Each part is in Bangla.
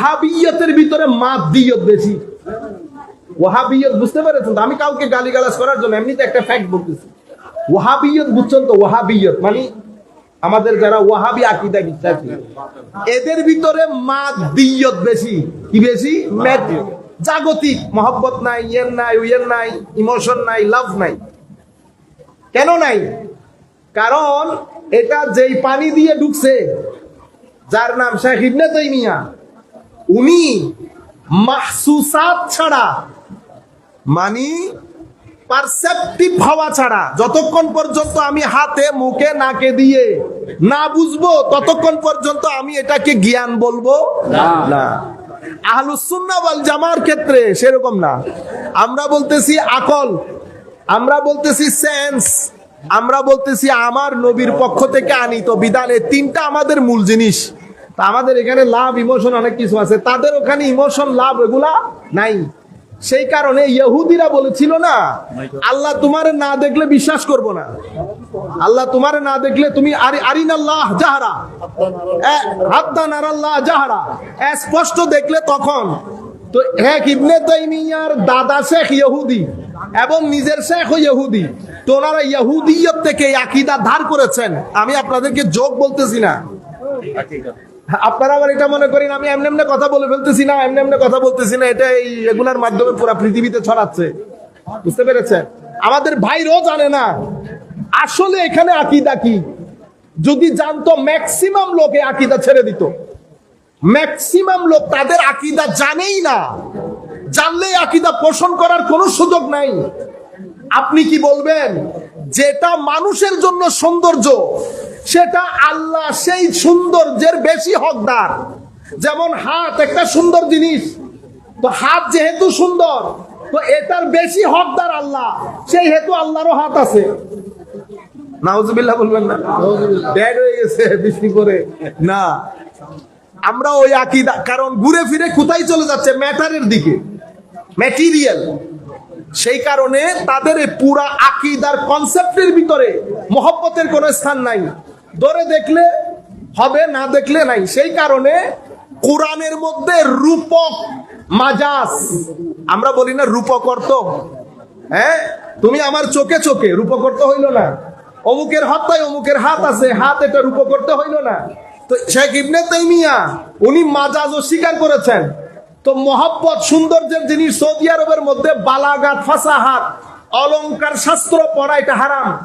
ওয়াহাবিয়তের ভিতরে মাদিয়ত বেশি। ওয়াহাবিয়ত বুঝতে পেরেছেন তো? আমি কাউকে গালিগালাজ করার জন্য এমনিতে একটা ফ্যাক্ট বলতেছি। ওয়াহাবিয়ত বুঝছেন তো? ওয়াহাবিয়ত মানে আমাদের যারা ওয়াহাবি আকিদা বিশ্বাসী, এদের ভিতরে মাদিয়ত বেশি। কি বেশি? জাগতিক, মহব্বত নাই, ইয়ের নাই, উইয়ের নাই, ইমোশন নাই, লাভ নাই। কেন নাই? কারণ এটা যেই পানি দিয়ে ঢুকছে যার নাম শেখ ইবনে তাইমিয়া। উনি মাহসুসাত ছাড়া মানে পারসেপটিভ হওয়া ছাড়া যতক্ষণ পর্যন্ত আমি হাতে মুখে নাকে দিয়ে না বুঝব ততক্ষণ পর্যন্ত আমি এটাকে জ্ঞান বলব না। আহলুসুন্নাহ ওয়াল জামার ক্ষেত্রে সেরকম না। আমরা বলতেছি আকল আমরা বলতেছি সেন্স আমরা বলতেছি আমার নবীর পক্ষ থেকে আনিত। বিধান তিনটা আমাদের মূল জিনিস। তা আমাদের এখানে লাভ, ইমোশন অনেক কিছু আছে। তাদের ওখানে ইমোশন, লাভ এগুলা নাই। সেই কারণে ইহুদিরা বলেছিল না, আল্লাহ তোমার না দেখলে বিশ্বাস করব না। আল্লাহ তোমার না দেখলে তুমি জাহারা। জাহারা। স্পষ্ট দেখলে তখন। তো এক ইবনে তাইমিয়ার দাদা শেখ ইহুদি এবং নিজের শেখ ইহুদি, তো ওনারা ইহুদিয়ত থেকে আকীদা ধার করেছেন। আমি আপনাদেরকে যোগ বলতেছি না। আপনারা আবার এটা মনে করেন, আমি এমনি এমনি কথা বলে ফেলতেছি না, এমনি এমনি কথা বলতেছি না, এটা এই এগুলার মাধ্যমে পুরো পৃথিবীতে ছড়াচ্ছে। বুঝতে পেরেছেন? আমাদের ভাইরও জানে না, আসলে এখানে আকিদা কি? যদি জানতো, ম্যাক্সিমাম লোকে আকিদা ছেড়ে দিত। ম্যাক্সিমাম লোক তাদের আকিদা জানেই না। জানলেই আকিদা পোষণ করার কোনো সুযোগ নাই। আপনি কি বলবেন? যেটা মানুষের জন্য সৌন্দর্য সেটা আল্লাহ সেই সৌন্দর্যের বেশি হকদার। যেমন হাত একটা সুন্দর জিনিস, তো হাত যেহেতু সুন্দর, তো এটার বেশি হকদার আল্লাহ সেই হেতু আল্লাহরও হাত আছে। নাউজুবিল্লাহ বলবেন না? আমরা ওই কারণ ঘুরে ফিরে কোথায় চলে যাচ্ছে? ম্যাটারের দিকে। সেই কারণে তাদের পুরা কনসেপ্টের ভিতরে মহব্বতের কোনো স্থান নাই। ধরে দেখলে, হবে, না দেখলে নাই। সেই কারণে কোরআনের মধ্যে রূপক মাজাস আমরা বলি না রূপক অর্থ। হ্যাঁ? তুমি আমার চোখে চোখে, রূপক অর্থ হইল না। অমুকের হত্যায় অমুকের হাত আছে, হাত এটা রূপক করতে হইল না। তো শেখ ইবনে তাইমিয়া, উনি মাজাজ স্বীকার করেছেন। তো মহব্বত, সৌন্দর্যের জিনিস সৌদি আরবের মধ্যে বালাগাত, ফাসাহাত, অলংকার শাস্ত্র পড়া এটা হারাম।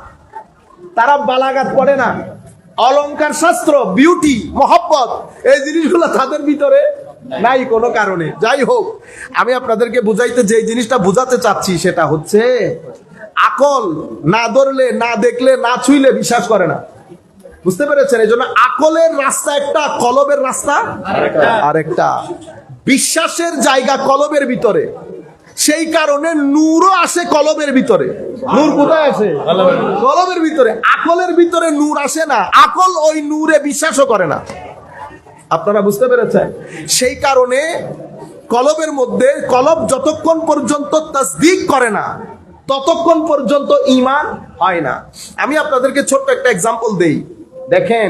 তারা বালাগাত পড়ে না। অলংকার শাস্ত্র বিউটি মহব্বত, এই জিনিসগুলো তাদের ভিতরে নাই কোনো কারণে। যাই হোক, আমি আপনাদেরকে বুঝাইতে যে জিনিসটা বুঝাতে চাচ্ছি সেটা হচ্ছে, আকল না ধরলে, না দেখলে, না ছুইলে বিশ্বাস করে না। বুঝতে পেরেছেন? এই জন্য আকলের রাস্তা একটা, কলবের রাস্তা আরেকটা। বিশ্বাসের জায়গা কলবের ভিতরে। সেই কারণে নূরও আসে কলবের ভিতরে। নূর কোথায় আসে কলবের ভিতরে। আকলের ভিতরে নূর আসে না। আকল ওই নূরে বিশ্বাসও করে না। আপনারা বুঝতে পেরেছেন? সেই কারণে কলবের মধ্যে কলব যতক্ষণ পর্যন্ত তসদিক করে না ততক্ষণ পর্যন্ত ইমান হয় না। আমি আপনাদেরকে ছোট্ট একটা এক্সাম্পল দেই। দেখেন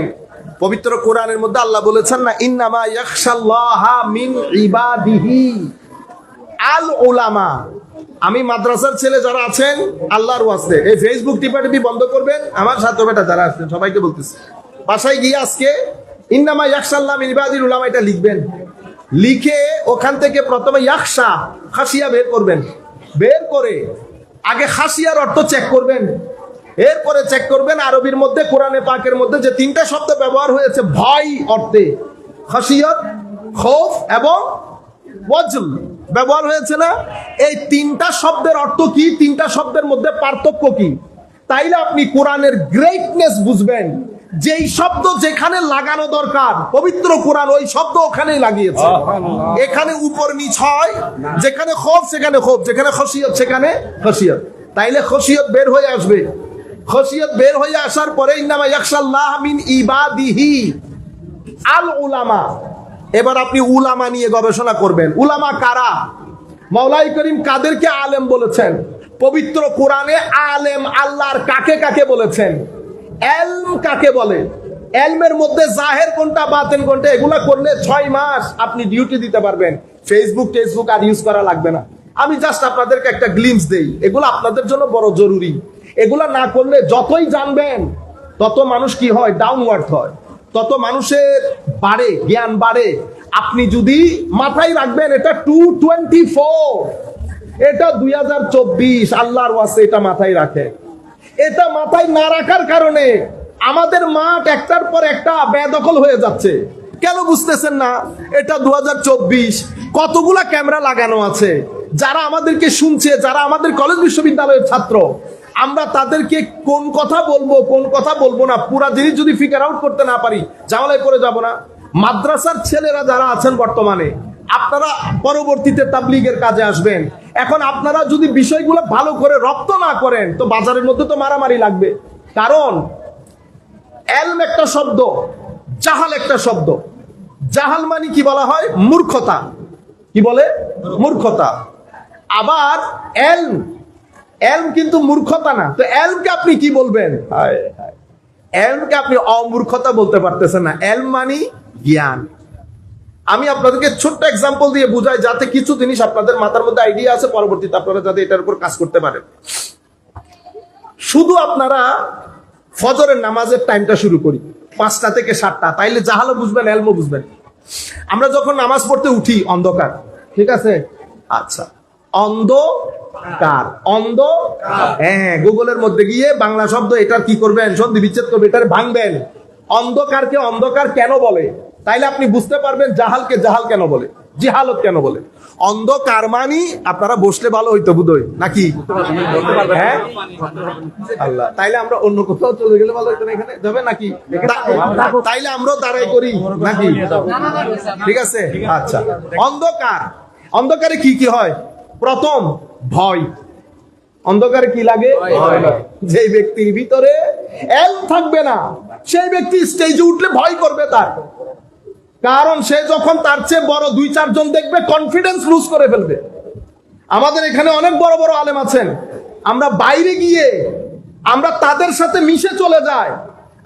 পবিত্র কোরআনের মধ্যে আল্লাহ বলেছেন না ইন্নামা ইয়াখশাল্লাহা মিন ইবাদিহি। আল ওলামা আমি মাদ্রাসার ছেলে যারা আছেন, আল্লাহর ওয়াস্তে। এই ফেসবুক টিপাটিপি বন্ধ করবেন, আমার ছাত্র বেটা যারা আসছেন, সবাইকে বলতেছি। বাসায় গিয়ে আজকে ইন্নামা ইয়াকশাল্লাহ মিন ইবাদিল উলামা এটা লিখবেন। লিখে ওখান থেকে প্রথমে ইয়াকশা খাসিয়া বের করবেন। বের করে আগে খাসিয়ার অর্থ চেক করবেন। এরপরে চেক করবেন আরবির মধ্যে, কোরআনে পাকের মধ্যে যে তিনটা শব্দ ব্যবহার হয়েছে, ভয় অর্থে। খাসিয়ত, খোফ এবং ওয়াজল ব্যবহার হয়েছে না? এই তিনটা শব্দের অর্থ কি? তিনটা শব্দের মধ্যে পার্থক্য কি? তাইলে আপনি কোরআনের গ্রেটনেস বুঝবেন। যেই শব্দ যেখানে লাগানো দরকার পবিত্র কোরআন ওই শব্দ ওখানেই লাগিয়েছে। এখানে উপর নিচ হয় যেখানে খোফ সেখানে খোফ যেখানে খসিয়ত সেখানে খসিয়ত। তাইলে খসিয়ত বের হয়ে আসবে। খসিয়ত বের হয়ে আসার পরে ইন্নামা ইয়াকশাল্লাহ মিন ইবাদিহি আল উলামা এবার আপনি উলামা নিয়ে গবেষণা করবেন। উলামা কারা? মাওলাই করিম কাদেরকে আলেম বলেছেন? পবিত্র কোরআনে আলেম আল্লাহর কাকে কাকে বলেছেন? এলম কাকে বলে? এলমের মধ্যে জাহের কোনটা, বাতেন কোনটা, এগুলা করলে ছয় মাস আপনি ডিউটি দিতে পারবেন। ফেসবুক টেসবুক আর ইউজ করা লাগবে না। আমি জাস্ট আপনাদেরকে একটা গ্লিমস দেই। এগুলো আপনাদের জন্য বড় জরুরি। এগুলা না করলে যতই জানবেন, তত মানুষ কি হয়? ডাউনওয়ার্ড হয়। তত মানুষের বাড়ে, জ্ঞান বাড়ে। আপনি যদি মাথায় রাখবেন, এটা টু টোয়েন্টি ফোর এটা দুই হাজার চব্বিশ, আল্লাহর ওয়াসে এটা মাথায় রাখে। এটা মাথায় না রাখার কারণে আমাদের মাঠ একটার পর একটা বেদখল হয়ে যাচ্ছে। কেন বুঝতেছেন না? এটা দু হাজার চব্বিশ, কতগুলা ক্যামেরা লাগানো আছে? যারা আমাদেরকে শুনছে, যারা আমাদের কলেজ বিশ্ববিদ্যালয়ের ছাত্র আমরা তাদেরকে কোন কথা বলব, কোন কথা বলব না, পুরা জিনিস যদি ফিগার আউট করতে না পারি জামালায় করে যাব না। মাদ্রাসার ছেলেরা যারা আছেন বর্তমানে, আপনারা পরবর্তীতে তাবলিগের কাজে আসবেন। এখন আপনারা যদি বিষয়গুলো ভালো করে রপ্ত না করেন, তো বাজারের মধ্যে তো মারামারি লাগবে। কারণ, এলম একটা শব্দ, জাহাল একটা শব্দ। জাহাল মানে কি বলা হয়? মূর্খতা। কি বলে? মূর্খতা। আবার এলম এলম কিন্তু মূর্খতা না। তো এলমকে আপনি কি বলবেন। এলমকে আপনি অমূর্খতা বলতে পারতেছেন না। এলম মানি জ্ঞান। আমি আপনাদেরকে ছোট্ট এক্সাম্পল দিয়ে বুঝাই যাতে কিছু জিনিস আপনাদের মাথার মধ্যে আইডিয়া আছে পরবর্তীতে আপনারা যাতে এটার উপর কাজ করতে পারেন। শুধু আপনারা ফজরের নামাজের টাইমটা শুরু করি পাঁচটা থেকে সাতটা। তাইলে জাহালও বুঝবেন এলমও বুঝবেন। আমরা যখন নামাজ পড়তে উঠি অন্ধকার। ঠিক আছে? আচ্ছা। অন্ধকার। অন্ধ হ্যাঁ গুগলের মধ্যে গিয়ে বাংলা শব্দ এটার কি করবেন? সন্ধি বিচ্ছেদ করবে, এটার ভাঙবেন। অন্ধকারকে অন্ধকার কেন বলে? তাইলে আপনি বুঝতে পারবেন জাহালকে জাহাল কেন বলে, জিহালত কেন বলে। অন্ধকার মানি আপনারা বসলে ভালো হইতো বুধই নাকি? হ্যাঁ? আল্লাহ, তাইলে আমরা অন্য কোথাও চলে গেলে ভালো হইতো না এখানে? যাবে নাকি? তাইলে আমরাও দাঁড়াই করি, নাকি? ঠিক আছে? আচ্ছা। অন্ধকার। অন্ধকারে কি কি হয়? প্রথম ভয়। অন্ধকারে কি লাগে? যে ব্যক্তির ভিতরে এল থাকবে না সেই ব্যক্তি স্টেজে উঠলে ভয় করবে তার। কারণ সে যখন তার চেয়ে বড় দুই চারজন দেখবে কনফিডেন্স লুজ করে ফেলবে। আমাদের এখানে অনেক বড় বড় আলেম আছেন। আমরা বাইরে গিয়ে আমরা তাদের সাথে মিশে চলে যাই।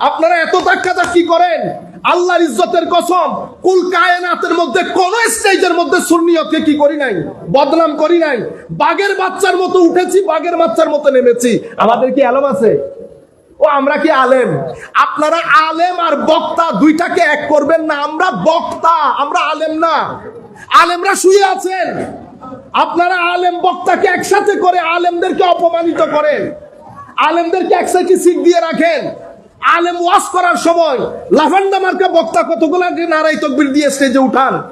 আপনারা এত ধাক্কা কি করেন আল্লাহর ইজ্জতের কসম, কুল কায়নাতের মধ্যে কোন স্টেজের মধ্যে সুন্নিয়তকে কি করি নাই? বদনাম করি নাই? বাঘের বাচ্চার মতো উঠেছি, বাঘের বাচ্চার মতো নেমেছি। আমাদের কি আলম আছে? ও, আমরা কি আলেম? আপনারা আলেম আর বক্তা দুইটাকে এক করবেন না, আমরা বক্তা, আমরা আলেম না। আলেমরা শুয়ে আছেন। আপনারা আলেম বক্তাকে একসাথে করে আলেমদেরকে অপমানিত করেন। আলেমদেরকে একসাথে সিট দিয়ে রাখেন। আলেম ওয়াজ করার সময় লাফান্ডা মার্কা বক্তা কতগুলা নারাই তকবির দিয়ে স্টেজে উঠান?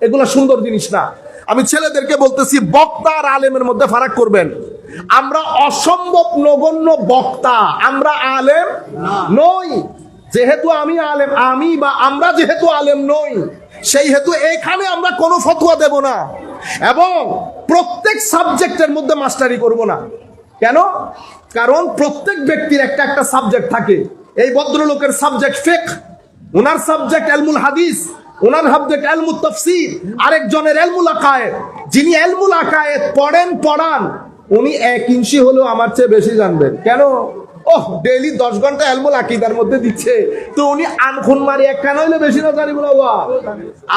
এগুলো সুন্দর জিনিস না। আমি ছেলেদেরকে বলতেছি, বক্তা আর আলেমের মধ্যে ফারাক করবেন। আমরা অসম্ভব নগণ্য বক্তা। আমরা আলেম নই। যেহেতু আমি আলেম, আমি বা আমরা যেহেতু আলেম নই, সেই হেতু এখানে আমরা কোনো ফতোয়া দেব না। এবং প্রত্যেক সাবজেক্টের মধ্যে মাস্টারি করব না। কেন? কারণ প্রত্যেক ব্যক্তির একটা একটা সাবজেক্ট থাকে। এই ভদ্রলোকের সাবজেক্ট ফেক ওনার সাবজেক্ট এলমুল হাদিস ওনার সাবজেক্ট এলমুল তফসির আরেকজনের এলমুল আকায়েদ যিনি এলমুল আকায়েত পড়েন, পড়ান, উনি এক ইঞ্চি হলেও আমার চেয়ে বেশি জানবেন। কেন? ওহ ডেইলি দশ ঘণ্টা এলমুল আকিদার মধ্যে দিচ্ছে। তো উনি আনখুন মারি একখান হইলে বেশি না জানি বলা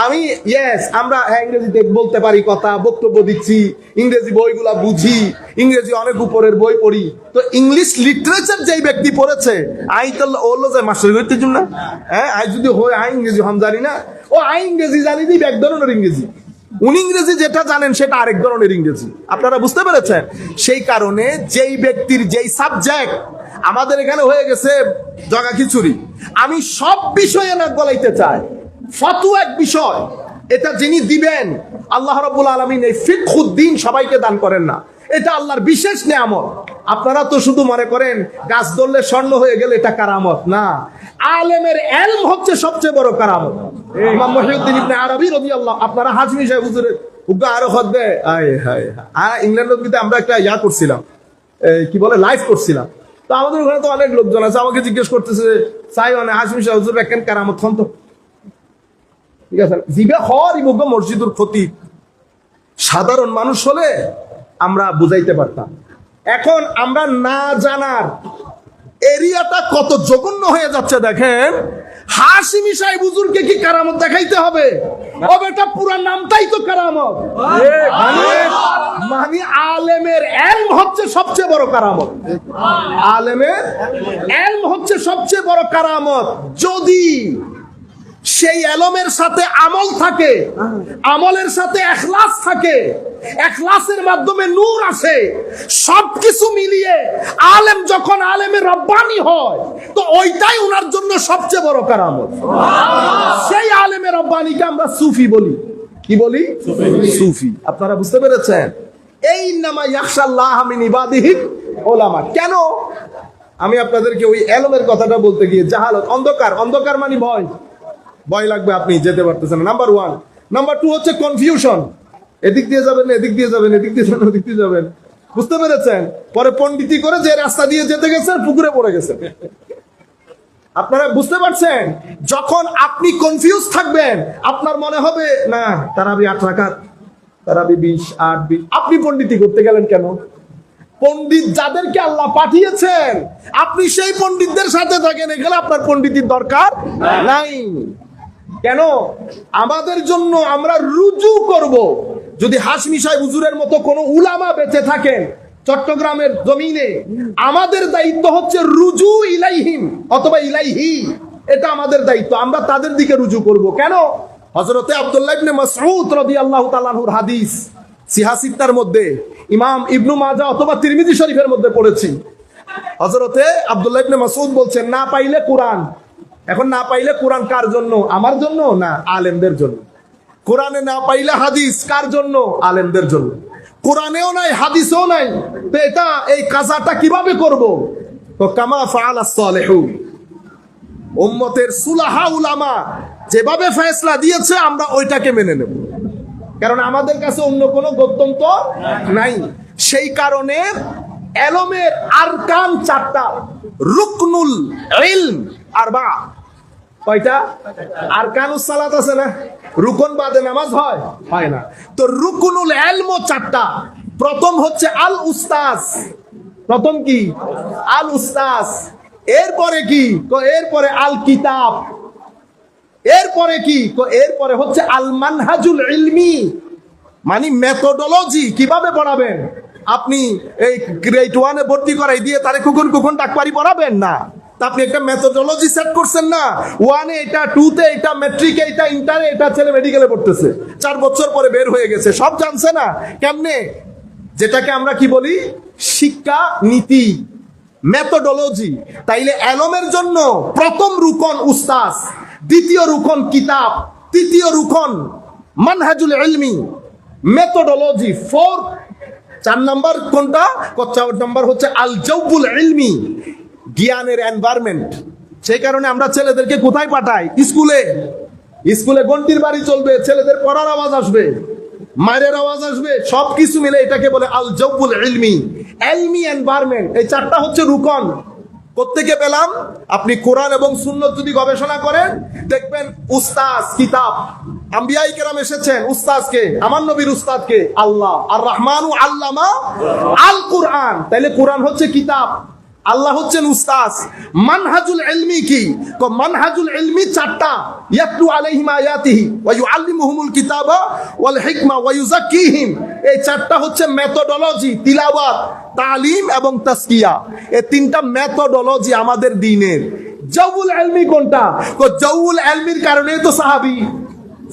আমি ইয়েস আমরা হ্যাঁ, ইংরেজিতে বলতে পারি কথা বক্তব্য দিচ্ছি ইংরেজি বইগুলা বুঝি ইংরেজি অনেক উপরের বই পড়ি। তো ইংলিশ লিটারেচার যেই ব্যক্তি পড়েছে আই তো ওলো যে মাস্টার করতে না। হ্যাঁ আই যদি হয় আই ইংরেজি হম জানি না। ও আই ইংরেজি জানি দিই এক ধরনের ইংরেজি। উনি ইংরেজি যেটা জানেন সেটা আরেক ধরনের ইংরেজি। আপনারা বুঝতে পেরেছেন? সেই কারণে যেই ব্যক্তির যেই সাবজেক্ট আমাদের এখানে হয়ে গেছে জগা খিচুড়ি। আমি সব বিষয়ে নাক গলাইতে চাই। ফতু এক বিষয়। এটা যিনি দিবেন, আল্লাহ রব্বুল আলমিন এই ফিকুদ্দিন সবাইকে দান করেন না। এটা আল্লাহর বিশেষ নেয়ামত। আপনারা তো শুধু মনে করেন গাছ ধরলে স্বর্ণ হয়ে গেলে এটা কারামত। না আলেমের এলম হচ্ছে সবচেয়ে বড় কারামত। ইমাম মহিউদ্দিন ইবনে আরবি রাদিয়াল্লাহু আপনারা হাজমি সাহেব হুজুরের উগ্র আরও আয় হায় আর ইংল্যান্ড অব্দিতে আমরা একটা ইয়া করছিলাম কি বলে লাইভ করছিলাম। তো আমাদের ওখানে তো অনেক লোকজন আছে আমাকে জিজ্ঞেস করতেছে সাই মানে হাজমি সাহেব হুজুর কেন কারামত খন তো? ঠিক আছে জিবে হর মসজিদুর ক্ষতি সাধারণ মানুষ হলে আমরা বুঝাইতে পারতাম। এখন আমরা না জানার এরিয়াটা কত জঘন্য হয়ে যাচ্ছে দেখেন। হাসিমি সাহেব হুজুরকে কি কারামত দেখাইতে হবে? ও বেটা পুরা নামটাই তো কারামত। মানে মানে আলেমের এলম হচ্ছে সবচেয়ে বড় কারামত। আলেমের এলম হচ্ছে সবচেয়ে বড় কারামত। যদি সেই এলমের সাথে আমল থাকে। আমলের সাথে এখলাস থাকে। এখলাসের মাধ্যমে নূর আসে। সবকিছু মিলিয়ে আলেম যখন আলেমের রব্বানি হয়, তো ওইটাই ওনার জন্য সবচেয়ে বড় কারামত। সেই আলেমের রব্বানিকে আমরা সুফি বলি। কি বলি? সুফি। আপনারা বুঝতে পেরেছেন? এই নামা ইয়াকশাল্লাহ মিন ইবাদিহি ওলামা কেন? আমি আপনাদেরকে ওই এলমের কথাটা বলতে গিয়ে জাহালত, অন্ধকার। অন্ধকার মানে ভয়। ভয় লাগবে আপনি যেতে পারতেছেন নাম্বার ওয়ান নাম্বার টু হচ্ছে কনফিউশন এদিক দিয়ে যাবেন এদিক দিয়ে যাবেন এদিক দিয়ে যাবেন ওদিক দিয়ে যাবেন। বুঝতে পেরেছেন? পরে পণ্ডিতি করে যে রাস্তা দিয়ে যেতে গেছে পুকুরে পড়ে গেছে আপনারা বুঝতে পারছেন? যখন আপনি কনফিউজ থাকবেন আপনার মনে হবে না তারাবি আট রাখাত তারাবি বিশ আট বিশ। আপনি পণ্ডিতি করতে গেলেন কেন? পণ্ডিত যাদেরকে আল্লাহ পাঠিয়েছেন আপনি সেই পণ্ডিতদের সাথে থাকেন এখানে আপনার পণ্ডিতির দরকার নাই। কেন? আমাদের জন্য আমরা রুজু করব। যদি হাসমি সাহেব হুজুরের মতো কোনো উলামা বেঁচে থাকেন চট্টগ্রামের জমিনে, আমাদের দায়িত্ব হচ্ছে রুজু ইলাইহিম অথবা ইলাইহি। এটা আমাদের দায়িত্ব, আমরা তাদের দিকে রুজু করব। কেন? হজরতে আব্দুল্লাহ ইবনে মাসউদ রাদিয়াল্লাহু তাআলার হাদিস, সিহাসিত্তার মধ্যে, ইমাম ইবনু মাজা অথবা তিরমিজি শরীফের মধ্যে পড়েছি। হজরতে আব্দুল্লাহ ইবনে মাসউদ বলছেন, না পাইলে কোরআন। এখন না পাইলে কোরআন কার জন্য? আমার জন্য না আলেমদের জন্য? কোরআনে না পাইলে হাদিস কার জন্য? আলেমদের জন্য। কোরআনেও নাই, হাদিসেও নাই। তো এটা, এই কাজাটা কীভাবে করব? তো কামা সালেহুন। উম্মতের সুলাহা উলামা যেভাবে ফয়সলা দিয়েছে, আমরা ওইটাকে মেনে নেব। কারণ আমাদের কাছে অন্য কোনো গত্যন্ত নাই। সেই কারণে এলমের আরকান চারটা, রুকনুল ইলম আর বা কয়টা? আরকানুস সালাত আছে না? রুকন বাদে নামাজ হয়? হয় না। তো রুকনুল এলমও চারটা। প্রথম হচ্ছে আল উস্তাস প্রথম কি? আল উস্তাস এরপরে কি? তো এরপরে আল কিতাব। এরপরে কি? তো এরপরে হচ্ছে আল মানহাজুল ইলমি। মানে মেথোডোলজি কীভাবে পড়াবেন? আপনি এই গ্রেড ওয়ানে ভর্তি করাই দিয়ে তারে কখন কখন ডাকপারি পড়াবেন না। আপনি একটা মেথোডোলজি সেট করছেন না? ওয়ানে এটা টুতে এটা মেট্রিকে এটা ইন্টারে এটা ছেলে মেডিকেলে পড়তেছে। চার বছর পরে বের হয়ে গেছে। সব জানছে না। কেমনে? যেটাকে আমরা কি বলি? শিক্ষা নীতি মেথোডোলজি তাইলে এলমের জন্য প্রথম রুকন উস্তাস দ্বিতীয় রুকন কিতাব, তৃতীয় রুকন মানহাজুল ইলমি মেথোডোলজি ফোর চার নাম্বার কোনটা? চার নাম্বার হচ্ছে আল জৌবুল ইলমি। জ্ঞানের এনভায়রনমেন্ট সেই কারণে আমরা ছেলেদেরকে কোথায় পাঠাই? স্কুলে। স্কুলে ঘন্টির বাড়ি চলবে, ছেলেদের পড়ার আওয়াজ আসবে, মায়ের আওয়াজ আসবে, সবকিছু মিলে এটাকে বলে আল জব্বুল ইলমি এলমি এনভায়রনমেন্ট এই চারটা হচ্ছে রুকন। প্রত্যেকে পেলাম? আপনি কোরআন এবং সুন্নত যদি গবেষণা করেন, দেখবেন উস্তাজ কিতাব। আম্বিয়াই কেরাম এসেছেন উস্তাজকে, আমার নবীর উস্তাদকে আল্লাহ। আর রহমানু আল্লামা আল কোরআন তাইলে কোরআন হচ্ছে কিতাব। আল্লাহ হচ্ছেন উস্তাজ মানহাজুল এলমি কি? মানহাজুল এলমি চারটা। ইয়াতলু আলাইহিম আয়াতিহি ওয়া ইউআল্লিমুহুমুল কিতাবা ওয়াল হিকমা ওয়া ইউযাক্কিহিম। এই চারটা হচ্ছে মেথোডোলজি তিলাওয়াত, তালিম এবং তাসকিয়া এই তিনটা মেথোডোলজি আমাদের দিনের। জাউল এলমি কোনটা? তো জাউল ইলমির কারণে তো সাহাবী।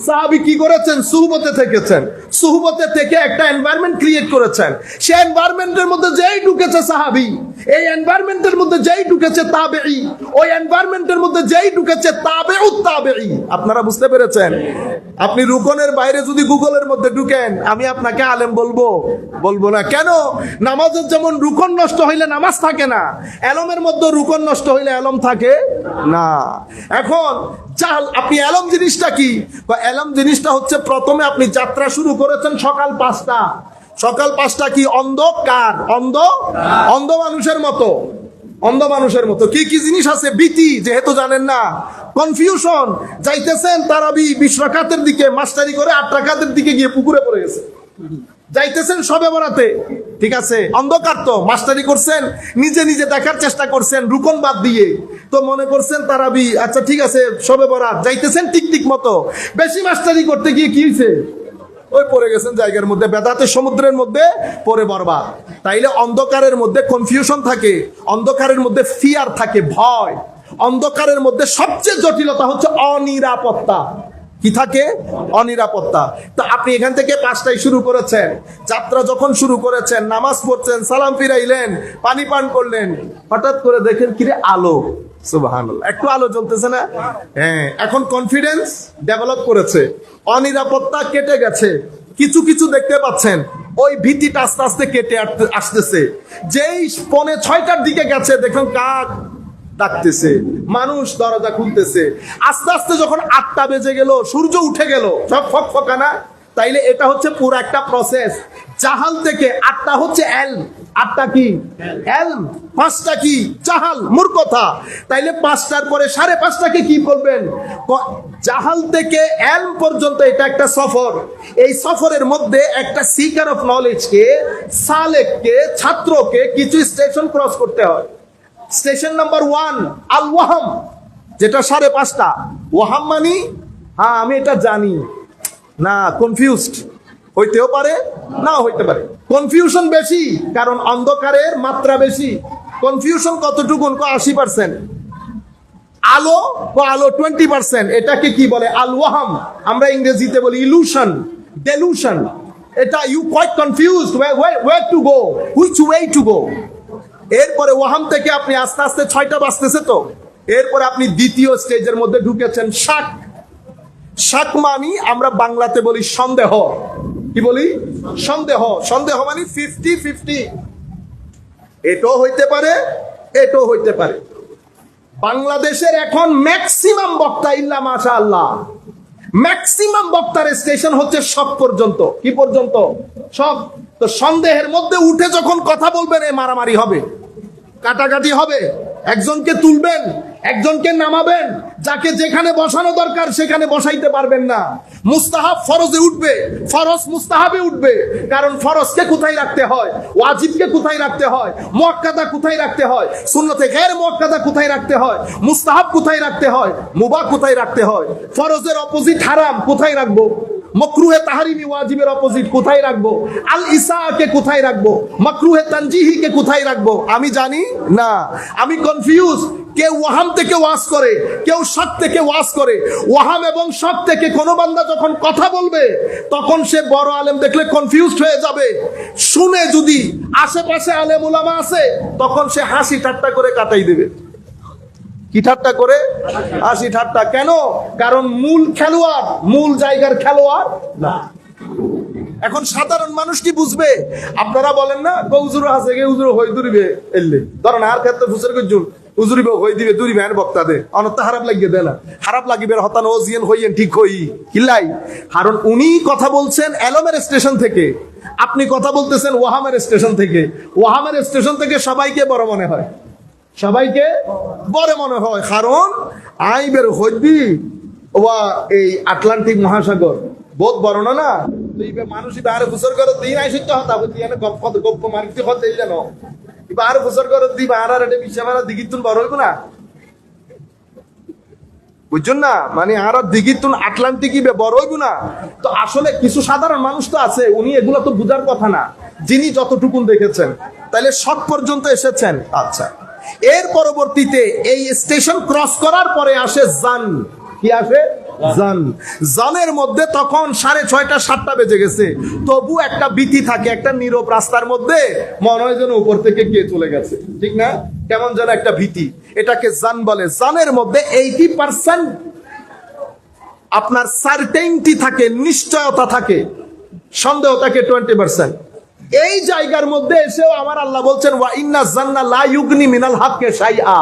সাহাবি কি করেছেন? সুহবতে থেকেছেন। সুহবতে থেকে একটা এনভায়রনমেন্ট ক্রিয়েট করেছেন। সেই এনভায়রনমেন্টের মধ্যে যেই ঢুকেছে সাহাবি, এই এনভায়রনমেন্টের মধ্যে যেই ঢুকেছে তাবেই ওই এনভায়রনমেন্টের মধ্যে যেই ঢুকেছে তাবেউত তাবেই আপনারা বুঝতে পেরেছেন? আপনি রুকনের বাইরে যদি গুগলের মধ্যে ঢুকেন, আমি আপনাকে আলেম বলব। বলব না। কেন? নামাজের যেমন রুকন নষ্ট হইলে নামাজ থাকে না, এলমের মধ্যে রুকন নষ্ট হইলে এলম থাকে না। এখন জাল, আপনি এলম জিনিসটা কি? বা এলম জিনিসটা হচ্ছে প্রথমে আপনি যাত্রা শুরু করেছেন সকাল পাঁচটা। সকাল পাঁচটা কি অন্ধকার? অন্ধ? অন্ধ মানুষের মতো। অন্ধ মানুষের মতো। কি কি জিনিস আছে? ভীতি, যেহেতু জানেন না। কনফিউশন। যাইতেছেন তারাবি বিশ রাকাতের দিকে, মাস্টারি করে আট রাকাতের দিকে গিয়ে পুকুরে পড়ে গেছে। যাইতেছেন সবে বরাতে। ঠিক আছে? অন্ধকার তো, মাস্টারি করছেন, নিজে নিজে দেখার চেষ্টা করছেন, রুকন বাদ দিয়ে। তো মনে করছেন তারাবি আচ্ছা ঠিক আছে, সবে বরাত। যাইতেছেন টিক টিক মতো। বেশি মাস্টারি করতে গিয়ে কি হয়েছে ওই পড়ে গেছেন জায়গার মধ্যে, বেদাতে সমুদ্রের মধ্যে পড়ে বরবাদ। তাইলে অন্ধকারের মধ্যে কনফিউশন থাকে, অন্ধকারের মধ্যে ফিয়ার থাকে, ভয়। অন্ধকারের মধ্যে সবচেয়ে জটিলতা হচ্ছে অনিরাপত্তা। কি থাকে? অনিরাপত্তা। তো আপনি এখান থেকে পাঁচটায় শুরু করেছেন। যাত্রা যখন শুরু করেছেন, নামাজ পড়ছেন, সালাম ফিরাইলেন, পানি পান করলেন, হঠাৎ করে দেখেন কিরে আলো। একটু আলো জ্বলতেছে না? হ্যাঁ এখন কনফিডেন্স ডেভেলপ করেছে। অনিরাপত্তা কেটে গেছে। কিছু কিছু দেখতে পাচ্ছেন, ওই ভীতিটা আস্তে আস্তে কেটে আসতেছে। যেই পনে ছয়টার দিকে গেছে, দেখুন কাক ডাকতেছে, মানুষ দরজা খুলতেছে। আস্তে আস্তে যখন আটটা বেজে গেল, সূর্য উঠে গেল সব ফক ফকানা তাইলে এটা হচ্ছে পুরো একটা প্রসেস জাহাল থেকে আটটা হচ্ছে এল আটটা কি? এল পাঁচটা কি? জাহাল, মূর্খতা। তাইলে পাঁচটার পরে সাড়ে পাঁচটাকে কি বলবেন? জাহাল থেকে এল পর্যন্ত এটা একটা সফর। এই সফরের মধ্যে একটা সিকার অফ নলেজকে সালেককে, ছাত্রকে কিছু স্টেশন ক্রস করতে হয়। স্টেশন নাম্বার ওয়ান আল ওয়াহাম যেটা সাড়ে পাঁচটা। ওয়াহাম মানি? হ্যাঁ আমি এটা জানি। না কনফিউজড হইতেও পারে না হইতে পারে। কনফিউশন বেশি, কারণ অন্ধকারের মাত্রা বেশি। কনফিউশন কতটুকুন আশি পার্সেন্ট আলো বা আলো টোয়েন্টি পার্সেন্ট এটাকে কি বলে? আল ওয়াহাম আমরা ইংরেজিতে বলি ইলুশন ডেলুশন এটা you quite confused way to go which way to go এরপরে ওয়াহাম থেকে আপনি আস্তে আস্তে ছয়টা বাজতেছে তো। এরপরে আপনি দ্বিতীয় স্টেজের মধ্যে ঢুকেছেন শাক। শাক মানি আমরা বাংলাতে বলি সন্দেহ। কি বলি? সন্দেহ। সন্দেহ মানে ফিফটি ফিফটি এটাও হইতে পারে, এটাও হইতে পারে। বাংলাদেশের এখন ম্যাক্সিমাম বক্তা ইল্লা মাশা আল্লাহ ম্যাক্সিমাম বক্তার স্টেশন হচ্ছে সব পর্যন্ত। কি পর্যন্ত? সব। তো সন্দেহের মধ্যে উঠে যখন কথা বলবেন, এ মারামারি হবে। কাটাকাটি হবে। একজনকে তুলবেন, একজনকে নামাবেন। যাকে যেখানে বসানো দরকার, সেখানে বসাইতে পারবেন না। মুস্তাহাব ফরজে উঠবে। ফরজ মুস্তাহাবে উঠবে। কারণ ফরজকে কোথায় রাখতে হয়? ওয়াজিবকে কোথায় রাখতে হয়? মুয়াক্কাদা কোথায় রাখতে হয়? সুন্নতে গের মুয়াক্কাদা কোথায় রাখতে হয়? মুস্তাহাব কোথায় রাখতে হয়? মুবাহ কোথায় রাখতে হয়? ফরজের অপোজিট হারাম কোথায় রাখব? মকরুহে তাহারিমি ওয়াজিবের অপোজিট কোথায় রাখব? আল ইসাকে কোথায় রাখব? মকরুহে তানজিহিকে কোথায় রাখব? আমি জানি না। আমি কনফিউজ কেউ ওয়াহাম থেকে ওয়াজ করে, কেউ শক থেকে ওয়াজ করে। ওয়াহাম এবং শক থেকে কোনো বান্দা যখন কথা বলবে, তখন সে বড় আলেম দেখলে কনফিউজড হয়ে যাবে। শুনে যদি আশেপাশে আলেম উলামা আছে, তখন সে হাসি ঠাট্টা করে কাটাই দেবে। কি ঠাট্টা করে? হাসি ঠাট্টা। কেন? কারণ মূল খেলোয়াড়, মূল জায়গার খেলোয়াড় না। এখন সাধারণ মানুষ কি বুঝবে? আপনারা বলেন না, গৌজুর আছে গে উজুর হই দুরিবে এললে ধরেন আর ক্ষেত্রে ফুসের গজুন উজুরিবে হই দিবে, দুরিবে আর খারাপ লাগিয়ে না। খারাপ লাগিবে হতান ও জিয়েন হইয়েন, ঠিক হই। কিল্লাই কারণ উনি কথা বলছেন এলমের স্টেশন থেকে। আপনি কথা বলতেছেন ওয়াহামের স্টেশন থেকে। ওয়াহামের স্টেশন থেকে সবাইকে বড় মনে হয়। সবাইকে বড় মনে হয়, কারণ আই বের হইবি ওয়া এই আটলান্টিক মহাসাগর। বহুত বড় না না? বুঝছেন না? মানে আর দিগিতুন আটলান্টিক ইবে বড় না? তো আসলে কিছু সাধারণ মানুষ তো আছে, উনি এগুলো তো বুঝার কথা না। যিনি যতটুকুন দেখেছেন। তাহলে সব পর্যন্ত এসেছেন। আচ্ছা। এর পরবর্তীতে এই স্টেশন ক্রস করার পরে আসে জান। কি আসে? জান। জানের মধ্যে তখন সাড়ে ছয়টা, সাতটা বেজে গেছে। তবু একটা ভীতি থাকে, একটা নীরব রাস্তার মধ্যে মনে হয় যেন উপর থেকে কে চলে গেছে। ঠিক না? কেমন যেন একটা ভীতি। এটাকে জান বলে। জানের মধ্যে এইটি পার্সেন্ট আপনার সার্টেনটি থাকে, নিশ্চয়তা থাকে। সন্দেহ থাকে টোয়েন্টি পার্সেন্ট এই জায়গার মধ্যে এসেও আমার আল্লাহ বলছেন, ওয়া ইন্না জান্না লা ইউগনি মিনাল হককে শাইআ।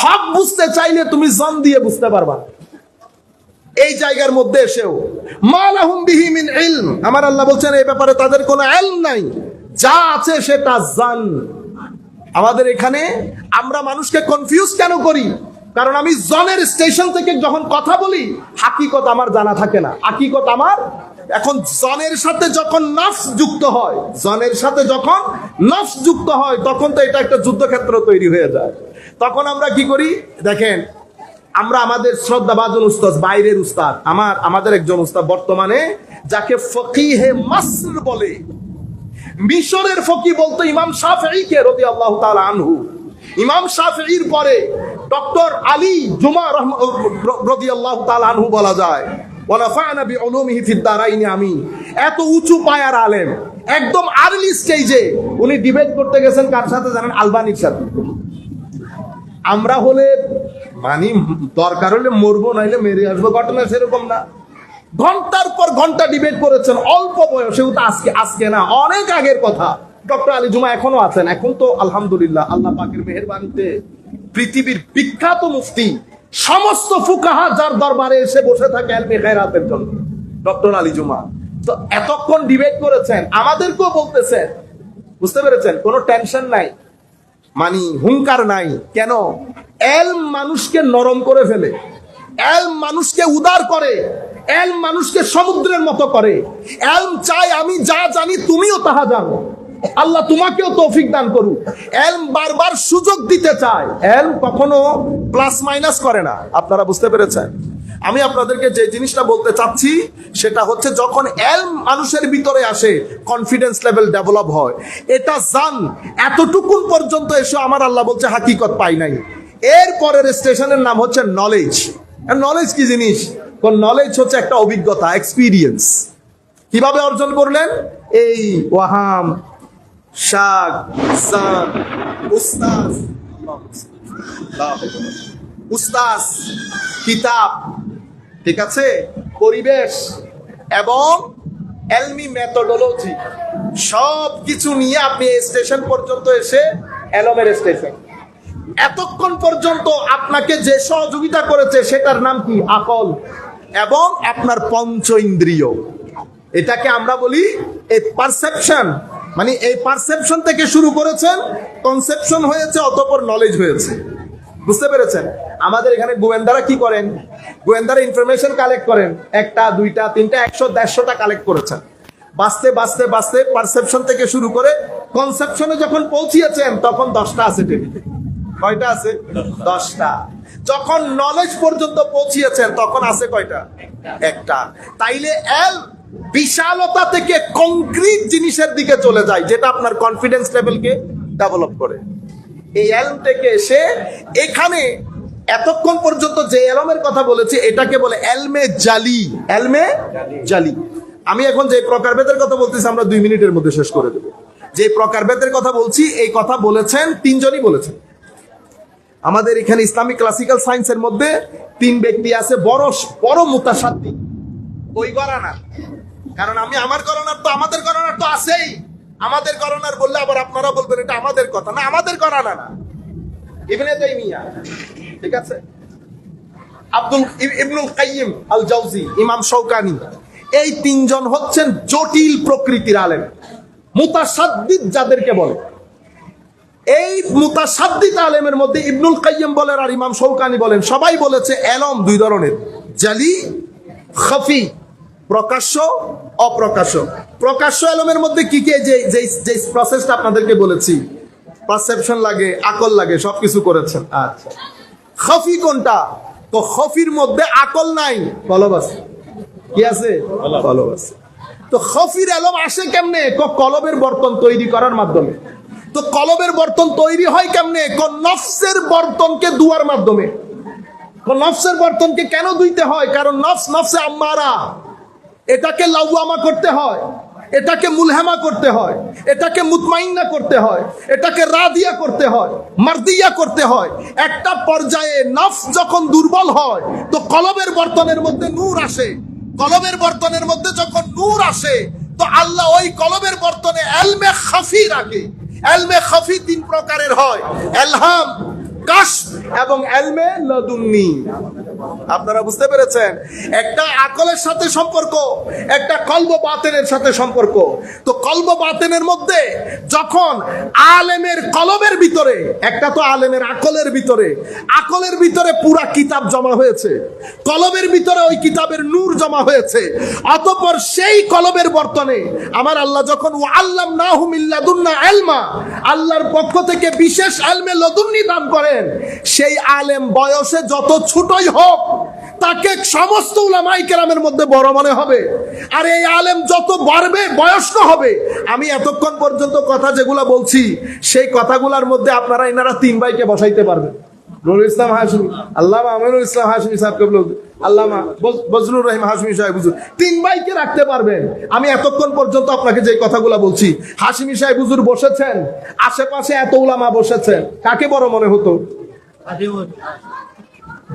হক বুঝতে চাইলে তুমি জন দিয়ে বুঝতে পারবা। এই জায়গার মধ্যে এসেও মালাহুম বিহি মিন ইলম। আমার আল্লাহ বলছেন, এই ব্যাপারে তাদের কোনো ইলম নাই। যা আছে সেটা জান। আমাদের এখানে আমরা মানুষকে কনফিউজ কেন করি? কারণ আমি জনের স্টেশন থেকে যখন কথা বলি, হাকিকত আমার জানা থাকে না। হাকিকত আমার এখন জনের সাথে যখন নফস যুক্ত হয়, জনের সাথে যখন নফস যুক্ত হয়, তখন তো এটা একটা যুদ্ধক্ষেত্র তৈরি হয়ে যায়। তখন আমরা কি করি? দেখেন, আমরা আমাদের শ্রদ্ধাভাজন উস্তাদ, বাইরের উস্তাদ, আমার, আমাদের একজন উস্তাদ বর্তমানে, যাকে ফকিহে মাসর বলে। মিশরের ফকি বলতো ইমাম শাফিঈকে রাদিয়াল্লাহু তাআলা আনহু। ইমাম শাফিঈর পরে ডক্টর আলী জুমা রাদিয়াল্লাহু তাআলা আনহু বলা যায়। ওয়ানাফা'না বিউলুমিহি ফিদ দারাইনি, আমিন। এত উঁচু পায়ার আলেম, একদম আর্লি স্টেজে উনি ডিবেট করতে গেছেন কার সাথে জানেন? আলবানির সাথে। আমরা হলে মানে দরকার হলে মরবো, নাইলে মেরে আসব, ঘটনা সেরকম না। ঘণ্টার পর ঘণ্টা ডিবেট করেছেন, অল্প বয়সেও তো আজকে আজকে না, অনেক আগের কথা। ডক্টর আলী জুমা এখনও আছেন, এখন তো আলহামদুলিল্লাহ, আল্লাহ পাকের মেহেরবানিতে পৃথিবীর বিখ্যাত মুফতি সমস্ত ফুকাহা যার দরবারে এসে বসে থাকে এলমে খায়রাতের জন্য। ডক্টর আলী জুমা। তো এতক্ষণ ডিবেট করেছেন, আমাদেরকেও বলতেছেন। বুঝতে পেরেছেন? কোনো টেনশন নাই। মানি হুঙ্কার নাই। কেন? এল মানুষকে নরম করে ফেলে। এল মানুষকে উদার করে। এল মানুষকে সমুদ্রের মতো করে। এল চাই আমি যা জানি তুমিও তাহা জানো। আল্লাহ তোমাকেও তৌফিক দান করুক। এল বারবার সুযোগ দিতে চায়। এল কখনো প্লাস মাইনাস করে না। আপনারা বুঝতে পেরেছেন? আমি আপনাদেরকে যে জিনিসটা বলতে চাচ্ছি, সেটা হচ্ছে যখন এল মানুষের ভিতরে আসে কনফিডেন্স লেভেল ডেভেলপ হয়। এটা জান, এতটুকুন পর্যন্ত এসে আমার আল্লাহ বলছে, হাকিকত পাই নাই। এর পরের স্টেশনের নাম হচ্ছে নলেজ নলেজ কি জিনিস? নলেজ হচ্ছে একটা অভিজ্ঞতা এক্সপিরিয়েন্স কীভাবে অর্জন করলেন? এই ওয়াহাম শাক জান উস্তাজ উস্তাজ কিতাব, ঠিক আছে? পরিবেশ এবং এলমি মেথোডোলজি সব কিছু নিয়ে আপনি স্টেশন পর্যন্ত এসে এলমের স্টেশন। এতক্ষণ পর্যন্ত আপনাকে যে সহযোগিতা করেছে, সেটার নাম কি? আকল। এবং আপনার পঞ্চ ইন্দ্রিয়। এটাকে আমরা বলি এ পারসেপশন মানে এই পারসেপশন থেকে শুরু করেছেন কনসেপশন হয়েছে, অতপর নলেজ হয়েছে। বুঝতে পেরেছেন? আমাদের এখানে গোয়েন্দারা কি করেন? গোয়েন্দারা ইনফরমেশন কালেক্ট করেন। একটা, দুইটা, তিনটা, একশো, দেড়শোটা কালেক্ট করেছেন। বাঁচতে বাঁচতে বাঁচতে পারসেপশন থেকে শুরু করে কনসেপশনে যখন পৌঁছিয়েছেন, তখন দশটা আছে টেবিলে। কয়টা আছে? দশটা। যখন নলেজ পর্যন্ত পৌঁছিয়েছেন, তখন আছে কয়টা? একটা। তাইলে এল বিশালতা থেকে কংক্রিট জিনিসের দিকে চলে যায়, যেটা আপনার কনফিডেন্স লেভেলকে ডেভেলপ করে। এই এলম থেকে এসে এখানে এতক্ষণ পর্যন্ত যে এলমের কথা বলেছি, এটাকে বলে এলমে জালি। এলমে জালি। আমি এখন যে প্রকারভেদের কথা বলতেছি, আমরা দুই মিনিটের মধ্যে শেষ করে দেবো। যে প্রকারভেদের কথা বলছি, এই কথা বলেছেন তিনজনই বলেছেন। আমাদের এখানে ইসলামিক ক্লাসিক্যাল সায়েন্সের মধ্যে তিন ব্যক্তি আছে, বড় বড় মুতাসাদ্দি ওই গণানা কারণ আমি আমার করোনার তো আমাদের গণনার তো আছেই। আমাদের করোনার বললে আবার আপনারা বলবেন এটা আমাদের কথা। না, আমাদের গণনা না। ইবনে তাইমিয়া, ঠিক আছে? আব্দুল ইব- ইবনুল কাইয়িম আল জাওজি ইমাম শৌকানি এই তিনজন হচ্ছেন জটিল প্রকৃতির আলেম। মুতাসাদ্দিদ যাদেরকে বলে। এই মুতাসাদ্দিদ আলেমের মধ্যে ইবনুল কাইয়িম বলেন আর ইমাম শৌকানি বলেন, সবাই বলেছে এলম দুই ধরনের, জালি, খফি। প্রকাশ্য অপ্রকাশ্য। প্রকাশ্য এলমের মধ্যে কি কি? যে যে প্রসেসটা আপনাদেরকে বলেছি। পারসেপশন লাগে আকল লাগে সবকিছু করেছেন। আচ্ছা। খফি কোনটা? তো খফির মধ্যে আকল নাই। কলব আছে। কি আছে? কলব। আছে। তো খফির এলম আসে কেমনে? ক কলবের বর্তন তৈরি করার মাধ্যমে। তো কলবের বর্তন তৈরি হয় কেমনে? ক নফসের বর্তনকে দুয়ার মাধ্যমে। নফসের বর্তনকে কেন দুইতে হয়? কারণ নফস নফসে আম্মারা। এটাকে লাউয়ামা করতে হয়, এটাকে মুলহেমা করতে হয়, এটাকে মুতমাইন্না করতে হয়, এটাকে রাদিয়া করতে হয়, মার্দিয়া করতে হয়। একটা পর্যায়ে নফস যখন দুর্বল হয়, তো কলবের বর্তনের মধ্যে নূর আসে। কলবের বর্তনের মধ্যে যখন নূর আসে, তো আল্লাহ ওই কলবের বর্তনে এলমে খাফি রাখে এলমে খাফি তিন প্রকারের হয়, এলহাম কাশ এবং এলমে লদুন্নি। আপনারা বুঝতে পেরেছেন? একটা আকলের সাথে সম্পর্ক, একটা কলব বাতেনের সাথে সম্পর্ক। তো কলব বাতেনের মধ্যে যখন আলেমের কলবের ভিতরে, একটা তো আলেমের আকলের ভিতরে আকলের ভিতরে পুরা কিতাব জমা হয়েছে। কলবের ভিতরে ওই কিতাবের নূর জমা হয়েছে। অতপর সেই কলবের বর্তনে আমার আল্লাহ যখন ও আল্লাম না আলমা, আল্লাহর পক্ষ থেকে বিশেষ আলমে লদুন্নি দান করেন, সেই আলেম বয়সে যত ছোটই হোক তাকে সমস্ত উলামাই কেরামের মধ্যে বড় মনে হবে। আর এই আলেম যত বাড়বে, বয়স্ক হবে। আমি এতক্ষণ পর্যন্ত কথা যেগুলো বলছি, সেই কথাগুলোর মধ্যে আপনারা এনারা তিন ভাইকে বসাইতে পারবেন। নুরুল ইসলাম হাশমি, আল্লামা আমিনুল ইসলাম হাশমি সাহেবকে বলুন, আল্লামা বজ- বজলুর রহিম হাশমি সাহেব হুজুর, তিন ভাইকে রাখতে পারবেন। আমি এতক্ষণ পর্যন্ত আপনাকে যে কথাগুলো বলছি, হাশমি সাহেব হুজুর বসেছেন, আশেপাশে এত উলামা বসেছেন, কাকে বড় মনে হতো?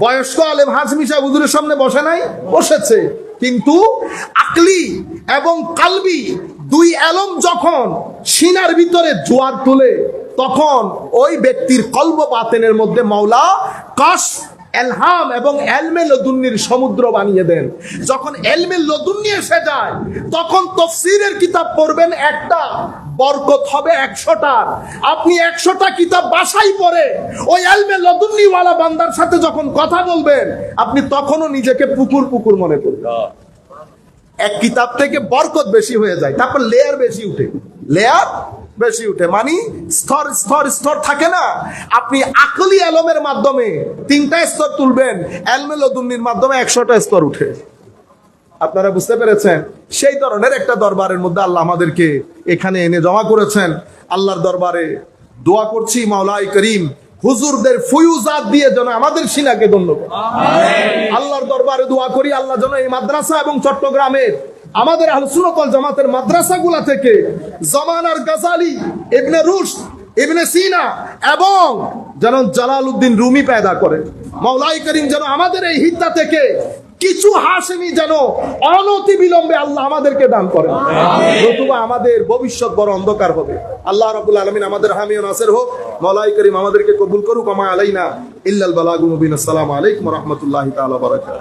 বয়স্ক আলেম হাজমি সাহেব হুজুরের সামনে বসে নাই? বসেছে। কিন্তু আকলি এবং কালবি দুই আলম যখন সিনার ভিতরে জোয়ার তুলে, তখন ওই ব্যক্তির কল্প বাতেনের মধ্যে মাওলা কস এলহাম এবং এলমে লদুন্নির সমুদ্র বানিয়ে দেন। যখন এলমে লদুন্নি এসে যায় তখন তফসিরের কিতাব পড়বেন একটা বরকত হবে একশোটা আপনি একশোটা কিতাব বাসাই পড়ে ওই এলমে লদুন্নিওয়ালা বান্দার সাথে যখন কথা বলবেন আপনি তখনও নিজেকে পুকুর পুকুর মনে করবেন। এক কিতাব থেকে বরকত বেশি হয়ে যায় তারপর লেয়ার বেশি উঠে। লেয়ার বেশি উঠে। মানে স্তর স্তর স্তর থাকে না। আপনি আকলি আলমের মাধ্যমে তিনটা স্তর তুলবেন এলমেলদুন্নির মাধ্যমে একশোটা স্তর উঠে। আপনারা বুঝতে পেরেছেন? সেই ধরনের একটা দরবারের মধ্যে আল্লাহ আমাদেরকে এখানে এনে জমা করেছেন। আল্লাহর দরবারে দোয়া করছি মাওলাই করিম হুজুরদের ফুয়ুজাত দিয়ে যেন আমাদের সিনাকে ধন্যবাদ আল্লাহর দরবারে দোয়া করি আল্লাহ যেন এই মাদ্রাসা এবং চট্টগ্রামের আমাদের আহলসুনতল জামাতের মাদ্রাসাগুলা থেকে জমানার গাজালি ইবনে রুশ ইবনে সিনা এবং যেন জালাল উদ্দিন রুমি পেদা করে। মাওলাই করিম যেন আমাদের এই হিদ্দা থেকে কিছু হাসেমি যেন অনতি বিলম্বে আল্লাহ আমাদেরকে দান করেন। নতুবা আমাদের ভবিষ্যৎ বড় অন্ধকার হবে। আল্লাহ রাবুল আলমিন আমাদের হামিও নাসের হোক। মলাই করিম আমাদেরকে কবুল করুক। আমা আলাইনা ইল্লাল বালাগুল মুবিন। আসসালামু আলাইকুম রহমতুল্লাহ তাআলা বারাকাতুহু।